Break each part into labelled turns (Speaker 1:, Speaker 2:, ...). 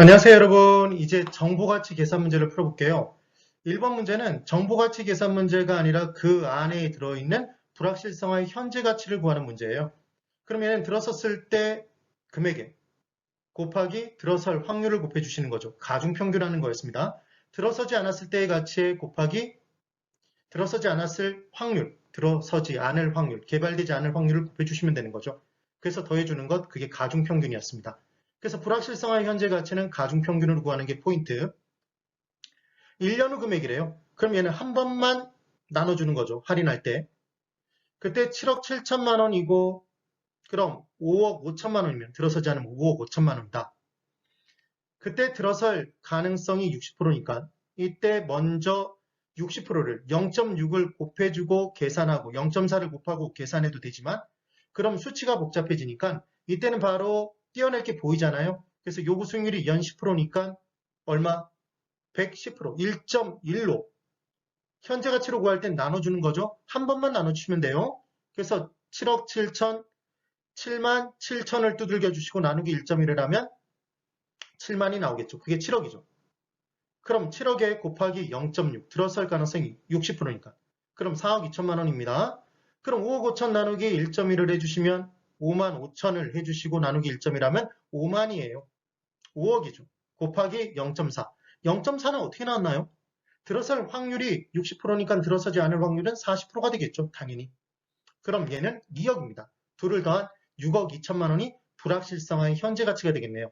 Speaker 1: 안녕하세요 여러분. 이제 정보가치 계산 문제를 풀어볼게요. 1번 문제는 정보가치 계산 문제가 아니라 그 안에 들어있는 불확실성의 현재 가치를 구하는 문제예요. 그러면 들어섰을 때 금액에 곱하기 들어설 확률을 곱해 주시는 거죠. 가중평균하는 거였습니다. 들어서지 않았을 때의 가치에 곱하기 들어서지 않았을 확률 들어서지 않을 확률 개발되지 않을 확률을 곱해 주시면 되는 거죠. 그래서 더해주는 것 그게 가중평균이었습니다 그래서 불확실성의 현재 가치는 가중평균으로 구하는 게 포인트. 1년 후 금액이래요. 그럼 얘는 한 번만 나눠주는 거죠. 할인할 때. 그때 7억 7천만 원이고 그럼 5억 5천만 원이면 들어서지 않으면 5억 5천만 원이다. 그때 들어설 가능성이 60%니까 이때 먼저 60%를 0.6을 곱해주고 계산하고 0.4를 곱하고 계산해도 되지만 그럼 수치가 복잡해지니까 이때는 바로 띄어낼 게 보이잖아요. 그래서 요구 수익률이 연 10%니까 얼마? 110% 1.1로 현재 가치로 구할 땐 나눠주는 거죠. 한 번만 나눠주시면 돼요. 그래서 7억 7천 7만 7천을 두들겨 주시고 나누기 1.1을 하면 7만이 나오겠죠. 그게 7억이죠. 그럼 7억에 곱하기 0.6 들어설 가능성이 60%니까 그럼 4억 2천만 원입니다. 그럼 5억 5천 나누기 1.1을 해주시면 5만 5천을 해주시고 나누기 1점이라면 5만이에요. 5억이죠. 곱하기 0.4. 0.4는 어떻게 나왔나요? 들어설 확률이 60%니까 들어서지 않을 확률은 40%가 되겠죠. 당연히. 그럼 얘는 2억입니다. 둘을 더한 6억 2천만 원이 불확실성의 현재 가치가 되겠네요.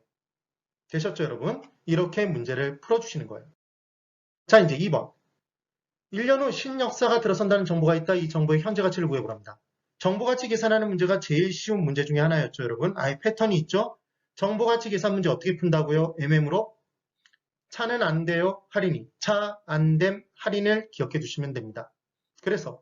Speaker 1: 되셨죠, 여러분? 이렇게 문제를 풀어주시는 거예요. 자, 이제 2번. 1년 후 신역사가 들어선다는 정보가 있다. 이 정보의 현재 가치를 구해보랍니다. 정보가치 계산하는 문제가 제일 쉬운 문제 중에 하나였죠, 여러분. 아예 패턴이 있죠? 정보가치 계산 문제 어떻게 푼다고요? MM으로? 차는 안 돼요, 할인이. 차, 안 됨, 할인을 기억해 두시면 됩니다. 그래서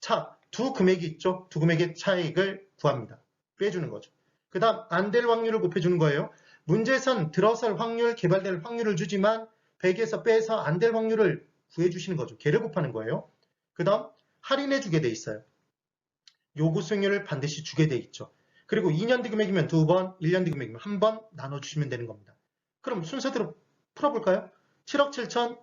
Speaker 1: 차, 두 금액이 있죠? 두 금액의 차익을 구합니다. 빼주는 거죠. 그 다음 안 될 확률을 곱해주는 거예요. 문제에선 들어설 확률, 개발될 확률을 주지만 100에서 빼서 안 될 확률을 구해주시는 거죠. 개를 곱하는 거예요. 그 다음 할인해 주게 돼 있어요. 요구 수익률을 반드시 주게 돼 있죠. 그리고 2년 뒤 금액이면 두 번, 1년 뒤 금액이면 한 번 나눠주시면 되는 겁니다. 그럼 순서대로 풀어볼까요? 7억 7천,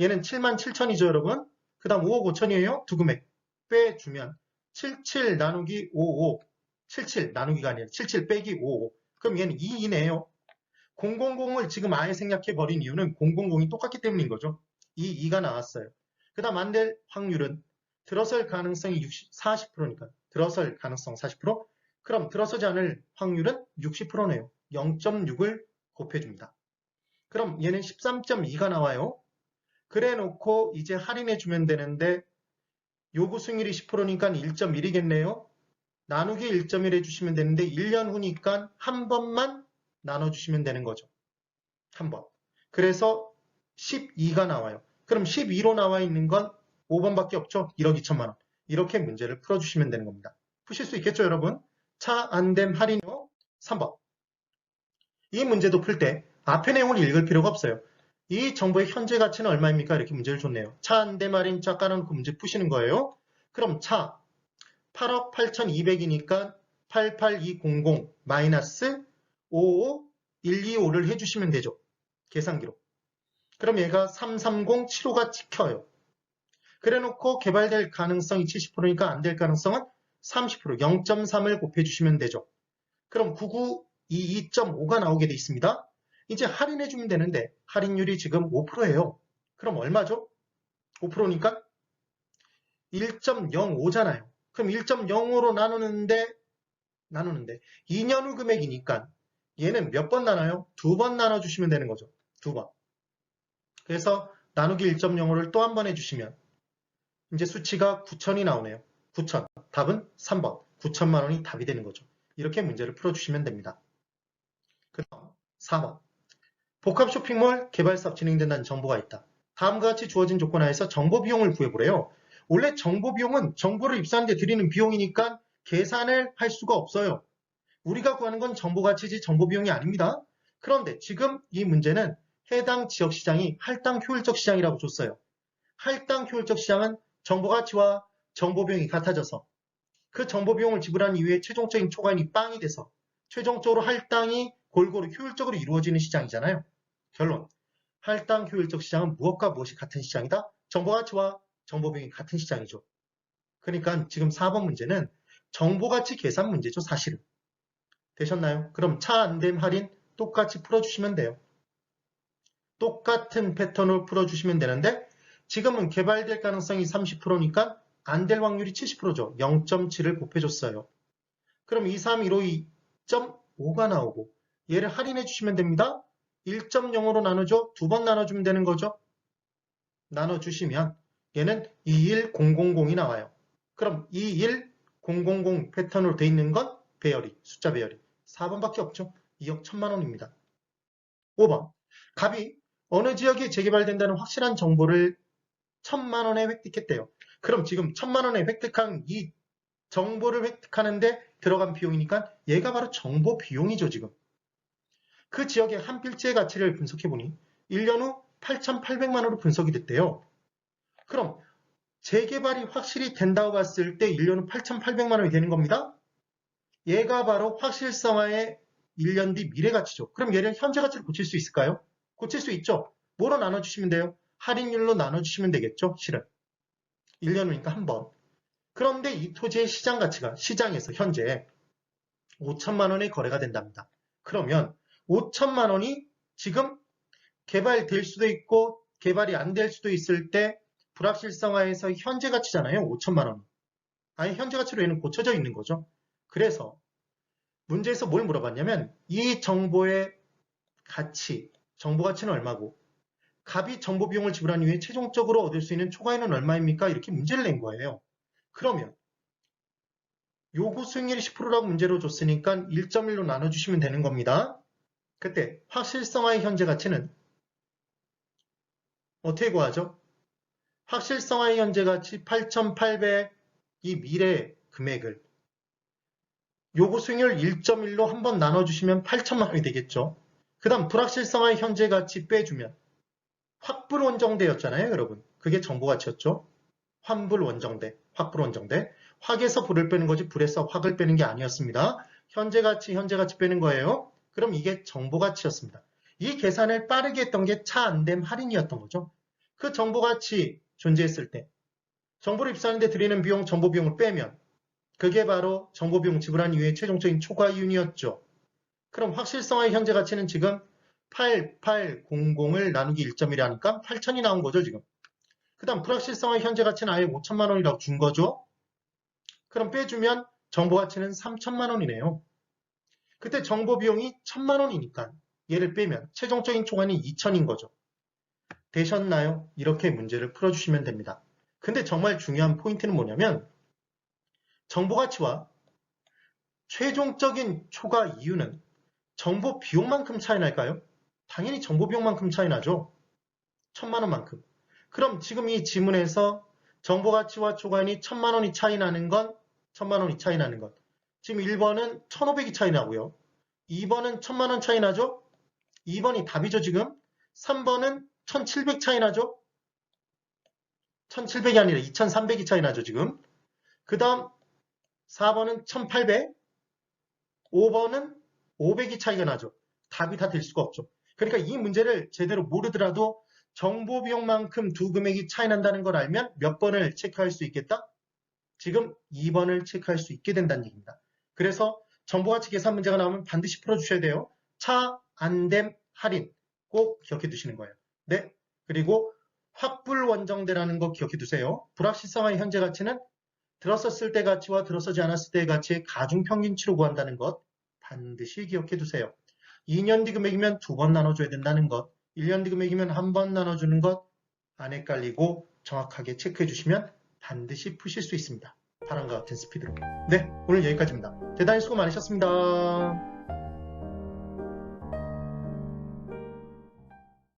Speaker 1: 얘는 7만 7천이죠, 여러분. 그 다음 5억 5천이에요. 두 금액 빼주면 77 나누기 55, 77 나누기가 아니라 77 빼기 55. 그럼 얘는 2이네요. 000을 지금 아예 생략해버린 이유는 000이 똑같기 때문인 거죠. 이 2가 나왔어요. 그 다음 안 될 확률은 들어설 가능성이 60, 40%니까 들어설 가능성 40% 그럼 들어서지 않을 확률은 60%네요. 0.6을 곱해줍니다. 그럼 얘는 13.2가 나와요. 그래 놓고 이제 할인해 주면 되는데 요구 수익률이 10%니까 1.1이겠네요. 나누기 1.1 해주시면 되는데 1년 후니까 한 번만 나눠주시면 되는 거죠. 한 번. 그래서 12가 나와요. 그럼 12로 나와 있는 건 5번밖에 없죠. 1억 2천만 원. 이렇게 문제를 풀어주시면 되는 겁니다. 푸실 수 있겠죠, 여러분? 차 안됨 할인료 3번. 이 문제도 풀 때 앞의 내용을 읽을 필요가 없어요. 이 정보의 현재 가치는 얼마입니까? 이렇게 문제를 줬네요. 차 안됨 할인 짝 깔아놓고 문제 푸시는 거예요. 그럼 차 8억 8,200이니까 88200 마이너스 55125를 해주시면 되죠. 계산기로. 그럼 얘가 33075가 찍혀요. 그래놓고 개발될 가능성이 70%니까 안 될 가능성은 30% 0.3을 곱해주시면 되죠. 그럼 9922.5가 나오게 돼 있습니다. 이제 할인해주면 되는데 할인율이 지금 5%예요. 그럼 얼마죠? 5%니까 1.05잖아요. 그럼 1.05로 나누는데 나누는데 2년 후 금액이니까 얘는 몇 번 나눠요? 두 번 나눠주시면 되는 거죠. 두 번. 그래서 나누기 1.05를 또 한 번 해주시면 이제 수치가 9천이 나오네요. 9천. 답은 3번. 9천만 원이 답이 되는 거죠. 이렇게 문제를 풀어주시면 됩니다. 그 다음 4번. 복합 쇼핑몰 개발 사업 진행된다는 정보가 있다. 다음과 같이 주어진 조건 하에서 정보 비용을 구해보래요. 원래 정보 비용은 정보를 입수하는데 들이는 비용이니까 계산을 할 수가 없어요. 우리가 구하는 건 정보 가치지 정보 비용이 아닙니다. 그런데 지금 이 문제는 해당 지역 시장이 할당 효율적 시장이라고 줬어요. 할당 효율적 시장은 정보 가치와 정보 비용이 같아져서 그 정보 비용을 지불한 이후에 최종적인 초과인이 빵이 돼서 최종적으로 할당이 골고루 효율적으로 이루어지는 시장이잖아요. 결론. 할당 효율적 시장은 무엇과 무엇이 같은 시장이다? 정보 가치와 정보 비용이 같은 시장이죠. 그러니까 지금 4번 문제는 정보 가치 계산 문제죠, 사실은. 되셨나요? 그럼 차 안됨 할인 똑같이 풀어주시면 돼요. 똑같은 패턴으로 풀어주시면 되는데 지금은 개발될 가능성이 30%니까 안 될 확률이 70%죠. 0.7을 곱해줬어요. 그럼 2, 3, 1, 5, 2.5가 나오고 얘를 할인해 주시면 됩니다. 1.0으로 나누죠. 두번 나눠주면 되는 거죠. 나눠주시면 얘는 21000이 나와요. 그럼 21000 패턴으로 돼 있는 건 배열이, 숫자 배열이 4번밖에 없죠. 2억 1000만 원입니다. 5번 갑이 어느 지역에 재개발된다는 확실한 정보를 1000만 원에 획득했대요. 그럼 지금 1000만 원에 획득한 이 정보를 획득하는데 들어간 비용이니까 얘가 바로 정보 비용이죠, 지금. 그 지역의 한 필지의 가치를 분석해보니 1년 후 8,800만 원으로 분석이 됐대요. 그럼 재개발이 확실히 된다고 봤을 때 1년 후 8,800만 원이 되는 겁니다. 얘가 바로 확실성화의 1년 뒤 미래 가치죠. 그럼 얘를 현재 가치로 고칠 수 있을까요? 고칠 수 있죠. 뭐로 나눠주시면 돼요? 할인율로 나눠주시면 되겠죠. 실은. 1년 후니까 한 번. 그런데 이 토지의 시장 가치가 시장에서 현재 5천만 원의 거래가 된답니다. 그러면 5천만 원이 지금 개발될 수도 있고 개발이 안 될 수도 있을 때 불확실성화에서 현재 가치잖아요. 5천만 원이. 아예 현재 가치로 얘는 고쳐져 있는 거죠. 그래서 문제에서 뭘 물어봤냐면 이 정보의 가치, 정보 가치는 얼마고 갑이 정보 비용을 지불한 이후에 최종적으로 얻을 수 있는 초과에는 얼마입니까? 이렇게 문제를 낸 거예요. 그러면 요구 수익률이 10%라고 문제로 줬으니까 1.1로 나눠주시면 되는 겁니다. 그때 확실성화의 현재 가치는 어떻게 구하죠? 확실성화의 현재 가치 8,800 이 미래 금액을 요구 수익률 1.1로 한번 나눠주시면 8천만 원이 되겠죠. 그 다음 불확실성화의 현재 가치 빼주면 확불 원정대였잖아요, 여러분. 그게 정보 가치였죠. 환불 원정대, 확불 원정대. 확에서 불을 빼는 거지 불에서 확을 빼는 게 아니었습니다. 현재 가치, 현재 가치 빼는 거예요. 그럼 이게 정보 가치였습니다. 이 계산을 빠르게 했던 게 차 안됨 할인이었던 거죠. 그 정보 가치 존재했을 때 정보를 입수하는데 들이는 비용, 정보 비용을 빼면 그게 바로 정보 비용 지불한 이후에 최종적인 초과 이윤이었죠. 그럼 확실성화의 현재 가치는 지금 8800을 나누기 1.1이 하니까 8천이 나온 거죠, 지금. 그 다음 불확실성의 현재 가치는 아예 5천만 원이라고 준 거죠. 그럼 빼주면 정보 가치는 3천만 원이네요. 그때 정보 비용이 1천만 원이니까 얘를 빼면 최종적인 초과는 2천인 거죠. 되셨나요? 이렇게 문제를 풀어주시면 됩니다. 근데 정말 중요한 포인트는 뭐냐면 정보 가치와 최종적인 초과 이유는 정보 비용만큼 차이 날까요? 당연히 정보 비용만큼 차이 나죠. 천만 원만큼. 그럼 지금 이 지문에서 정보 가치와 초과인이 천만 원이 차이 나는 건 천만 원이 차이 나는 것. 지금 1번은 1,500이 차이 나고요. 2번은 천만 원 차이 나죠? 2번이 답이죠, 지금. 3번은 1,700 차이 나죠? 1,700이 아니라 2,300이 차이 나죠, 지금. 그 다음 4번은 1,800, 5번은 500이 차이가 나죠. 답이 다 될 수가 없죠. 그러니까 이 문제를 제대로 모르더라도 정보 비용만큼 두 금액이 차이 난다는 걸 알면 몇 번을 체크할 수 있겠다? 지금 2번을 체크할 수 있게 된다는 얘기입니다. 그래서 정보가치 계산 문제가 나오면 반드시 풀어주셔야 돼요. 차, 안됨, 할인 꼭 기억해 두시는 거예요. 네. 그리고 확불 원정대라는 거 기억해 두세요. 불확실성의 현재 가치는 들었었을 때 가치와 들어서지 않았을 때의 가치의 가중 평균치로 구한다는 것 반드시 기억해 두세요. 2년 뒤 금액이면 두 번 나눠줘야 된다는 것, 1년 뒤 금액이면 한 번 나눠주는 것 안 헷갈리고 정확하게 체크해 주시면 반드시 푸실 수 있습니다. 바람과 같은 스피드로. 네, 오늘 여기까지입니다. 대단히 수고 많으셨습니다.